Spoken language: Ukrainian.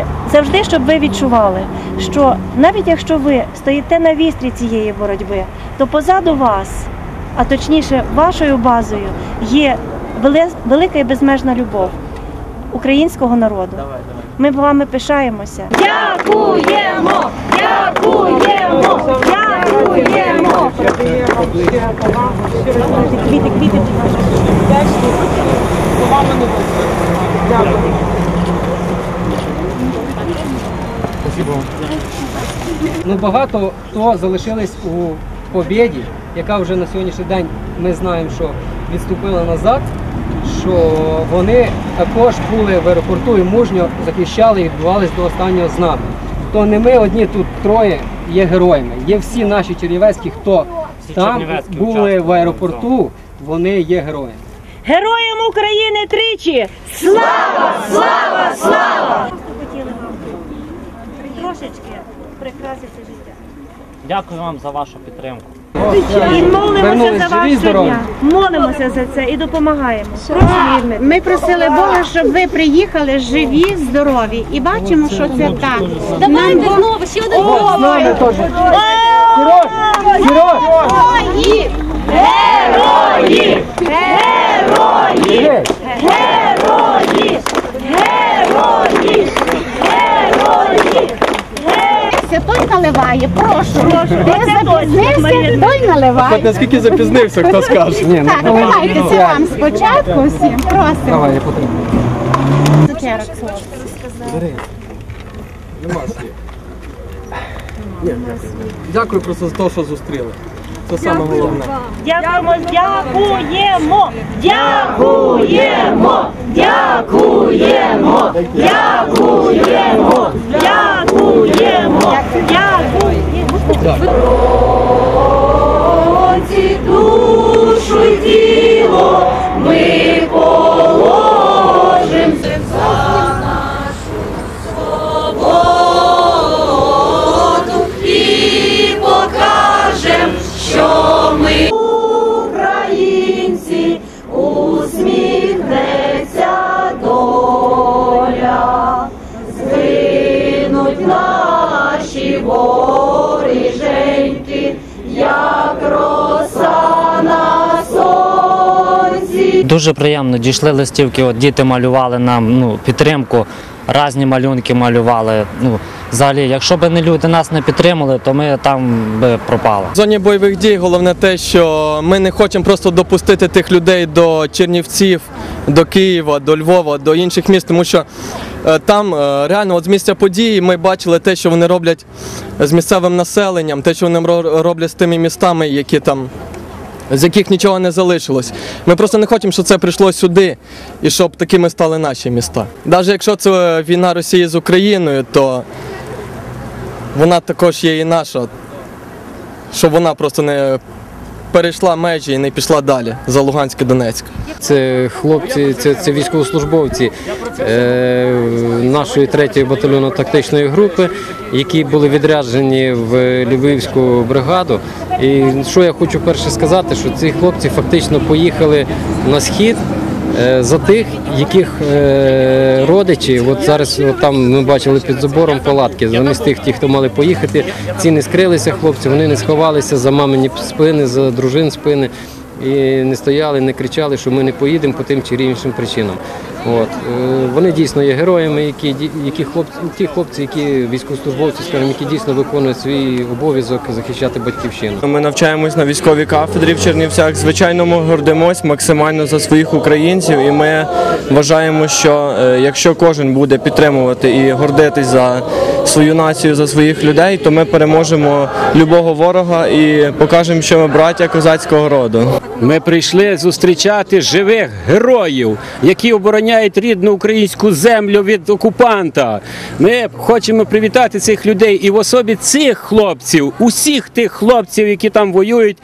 І завжди, щоб ви відчували, що навіть якщо ви стоїте на вістрі цієї боротьби, то позаду вас, а точніше вашою базою, є велика і безмежна любов українського народу. Ми вами пишаємося. Дякуємо! Дякуємо! Дякуємо! Квіти, квіти, будь ласка. Ну багато хто залишились у побєді, яка вже на сьогоднішній день ми знаємо, що відступила назад. Що вони також були в аеропорту і мужньо захищали і відбувались до останнього з нами. То не ми одні тут троє є героями. Є всі наші чернівецькі, хто там були в аеропорту, вони є героями. Героям України тричі! Слава! Слава! Слава! Трошечки прикрасити життя. Дякую вам за вашу підтримку. І молимося за ваше вас щодня. Молимося за це і допомагаємо. Ми просили Бога, щоб ви приїхали живі, здорові, і бачимо, що це так. Давайте знову ще один З нами наливає, прошу. Прошу, Ти запізнився, той наливає. Наскільки запізнився, хто скаже? Ні, ну, Так, давайте це вам спочатку всім. Просимо. Давай, я потрібно. Цукерок. Нема слів. Ні, Дякую просто за те, що зустріли. Це саме головне. Дякуємо, дякуємо, дякуємо, дякуємо, дякуємо, наші воріженьки, як роса на сонці. Дуже приємно дійшли листівки. От діти малювали нам ну, підтримку, різні малюнки малювали. Ну, взагалі, якщо б не люди нас не підтримали, то ми там би пропали. В зоні бойових дій головне те, що ми не хочемо просто допустити тих людей до Чернівців, до Києва, до Львова, до інших міст, тому що е, там е, реально от з місця події ми бачили те, що вони роблять з місцевим населенням, те, що вони ро- роблять з тими містами, які там. З яких нічого не залишилось. Ми просто не хочемо, щоб це прийшло сюди і щоб такими стали наші міста. Навіть якщо це війна Росії з Україною, то вона також є і наша, щоб вона просто не перейшла межі і не пішла далі за Луганськ і Донецьк. Це хлопці, це, це військовослужбовці е, нашої 3-ї батальйонно-тактичної групи, які були відряджені в Львівську бригаду. І що я хочу перше сказати, що ці хлопці фактично поїхали на схід. Е, За тих, яких е, родичі, от зараз от там ми бачили під забором палатки, замість тих, ті, хто мали поїхати, ці не скрилися хлопці, вони не сховалися за мамині спини, за дружин спини і не стояли, не кричали, що ми не поїдемо по тим чи іншим причинам. От. Е, Вони дійсно є героями, які, ді- які хлопці, ті хлопці, які військовослужбовці, скажімо, які дійсно виконують свій обов'язок захищати батьківщину. Ми навчаємось на військовій кафедрі в Чернівцях. Звичайно, ми гордимось максимально за своїх українців, і ми вважаємо, що е, якщо кожен буде підтримувати і гордитись за свою націю, за своїх людей, то ми переможемо любого ворога і покажемо, що ми браття козацького роду. Ми прийшли зустрічати живих героїв, які обороняють рідну українську землю від окупанта. Ми хочемо привітати цих людей і в особі цих хлопців, усіх тих хлопців, які там воюють.